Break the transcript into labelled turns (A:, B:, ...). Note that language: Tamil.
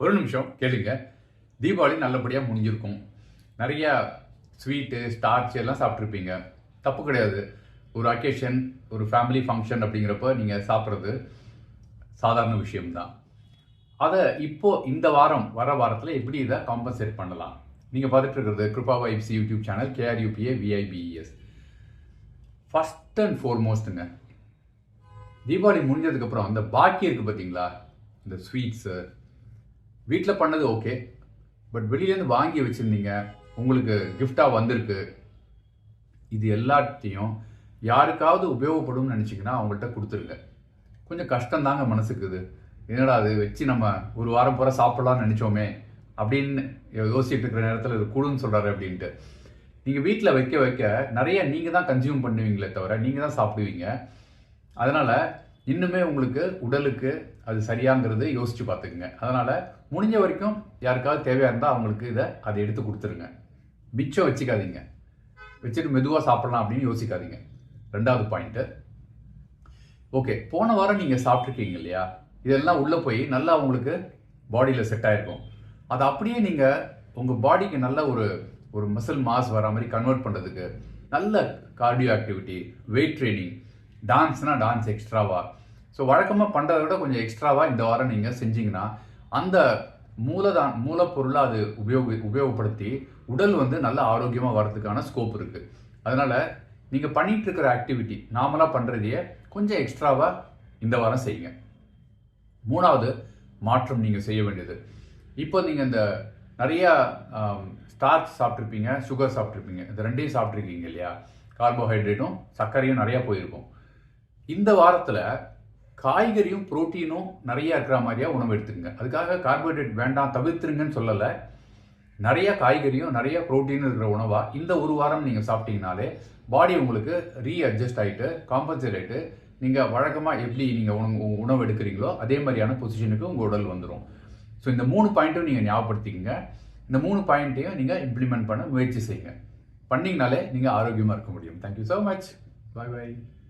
A: ஒரு நிமிஷம் கேளுங்க. தீபாவளி நல்லபடியாக முடிஞ்சிருக்கும். நிறையா ஸ்வீட்டு ஸ்டார்ச் எல்லாம் சாப்பிட்ருப்பீங்க தப்பு கிடையாது. ஒரு அக்கேஷன் ஒரு ஃபேமிலி ஃபங்க்ஷன் அப்படிங்கிறப்ப நீங்கள் சாப்பிட்றது சாதாரண விஷயம்தான். அதை இப்போது இந்த வாரம் வர வாரத்தில் எப்படி இதை காம்பன்சேட் பண்ணலாம்? நீங்கள் பார்த்துட்டு இருக்கிறது Krupa vibes YouTube channel K R U P A V I B E S first and ஃபோர்மோஸ்ட்டுங்க Deepavali முடிஞ்சதுக்கப்புறம் அந்த பாக்கி இருக்குது பார்த்தீங்களா இந்த ஸ்வீட்ஸு வீட்டில் பண்ணது ஓகே. பட் வெளியிலேருந்து வாங்கி வச்சுருந்தீங்க. உங்களுக்கு கிஃப்டாக வந்திருக்கு. இது எல்லாத்தையும் யாருக்காவது உபயோகப்படும்னு நினச்சிங்கன்னா அவங்கள்ட்ட கொடுத்துருங்க. கொஞ்சம் கஷ்டம்தாங்க மனசுக்கு இது. என்னடா அது வச்சு நம்ம ஒரு வாரம் பூரா சாப்பிட்லான்னு நினச்சோமே. அப்படின்னு யோசிச்சுட்டு இருக்கிற நேரத்தில் இது கூடுன்னு சொல்கிறாரு அப்படின்ட்டு. நீங்கள் வீட்டில் வைக்க வைக்க நிறைய நீங்கள் தான் கன்சியூம் பண்ணுவீங்களே தவிர நீங்கள் தான் சாப்பிடுவீங்க. அதனால் இன்னுமே உங்களுக்கு உடலுக்கு அது சரியாங்கிறது யோசிச்சு பார்த்துக்குங்க. அதனால் முடிஞ்ச வரைக்கும் யாருக்காவது தேவையாக இருந்தால் அவங்களுக்கு இதை அதை எடுத்து கொடுத்துருங்க. மிச்சம் வச்சுக்காதீங்க. வச்சுட்டு மெதுவாக சாப்பிடலாம் அப்படின்னு யோசிக்காதீங்க. ரெண்டாவது பாயிண்ட்டு ஓகே போன வாரம் நீங்கள் சாப்பிட்ருக்கீங்க இல்லையா? இதெல்லாம் உள்ளே போய் நல்லா உங்களுக்கு பாடியில் செட் ஆகிருக்கும் அதை அப்படியே நீங்கள் உங்கள் பாடிக்கு நல்ல ஒரு ஒரு மசில் மாஸ் வர மாதிரி கன்வெர்ட் பண்ணுறதுக்கு நல்ல கார்டியோ ஆக்டிவிட்டி வெயிட் ட்ரைனிங் டான்ஸ்னால் டான்ஸ் எக்ஸ்ட்ராவாக ஸோ வழக்கமாக பண்ணுறத விட கொஞ்சம் எக்ஸ்ட்ராவாக இந்த வாரம் நீங்கள் செஞ்சீங்கன்னா அந்த மூலதான் மூலப்பொருளை அது உபயோக உபயோகப்படுத்தி உடல் வந்து நல்ல ஆரோக்கியமாக வர்றதுக்கான ஸ்கோப் இருக்குது அதனால் நீங்கள் பண்ணிகிட்டு இருக்கிற ஆக்டிவிட்டி நார்மலாக பண்ணுறதையே கொஞ்சம் எக்ஸ்ட்ராவாக இந்த வாரம் செய்யுங்க. மூணாவது மாற்றம் நீங்கள் செய்ய வேண்டியது. இப்போ நீங்கள் இந்த நிறையா ஸ்டார்ச் சாப்பிட்ருப்பீங்க சுகர் சாப்பிட்ருப்பீங்க இந்த ரெண்டையும் சாப்பிட்ருக்கீங்க இல்லையா? கார்போஹைட்ரேட்டும் சர்க்கரையும் நிறையா போயிருக்கும். இந்த வாரத்தில் காய்கறியும் புரோட்டீனும் நிறைய இருக்கிற மாதிரியாக உணவு எடுத்துக்கங்க. அதுக்காக கார்போஹைட்ரேட் வேண்டாம் தவிர்த்துருங்கன்னு சொல்லலை. நிறைய காய்கறியும் நிறைய புரோட்டீனும் இருக்கிற உணவாக இந்த ஒரு வாரம் நீங்கள் சாப்பிட்டீங்கனாலே பாடி உங்களுக்கு ரீ அட்ஜஸ்ட் ஆகிட்டு காம்பன்சேட் ஆகிட்டு நீங்கள் வழக்கமாக எப்படி நீங்கள் உணவு உணவு எடுக்கிறீங்களோ அதே மாதிரியான பொசிஷனுக்கு உங்கள் உடல் வந்துடும் ஸோ இந்த மூணு பாயிண்ட்டும் நீங்கள் ஞாபகப்படுத்திக்கங்க. இந்த மூணு பாயிண்ட்டையும் நீங்கள் இம்ப்ளிமெண்ட் பண்ண முயற்சி செய்யுங்க. பண்ணிங்கனாலே நீங்கள் ஆரோக்கியமாக இருக்க முடியும். Thank you so much bye bye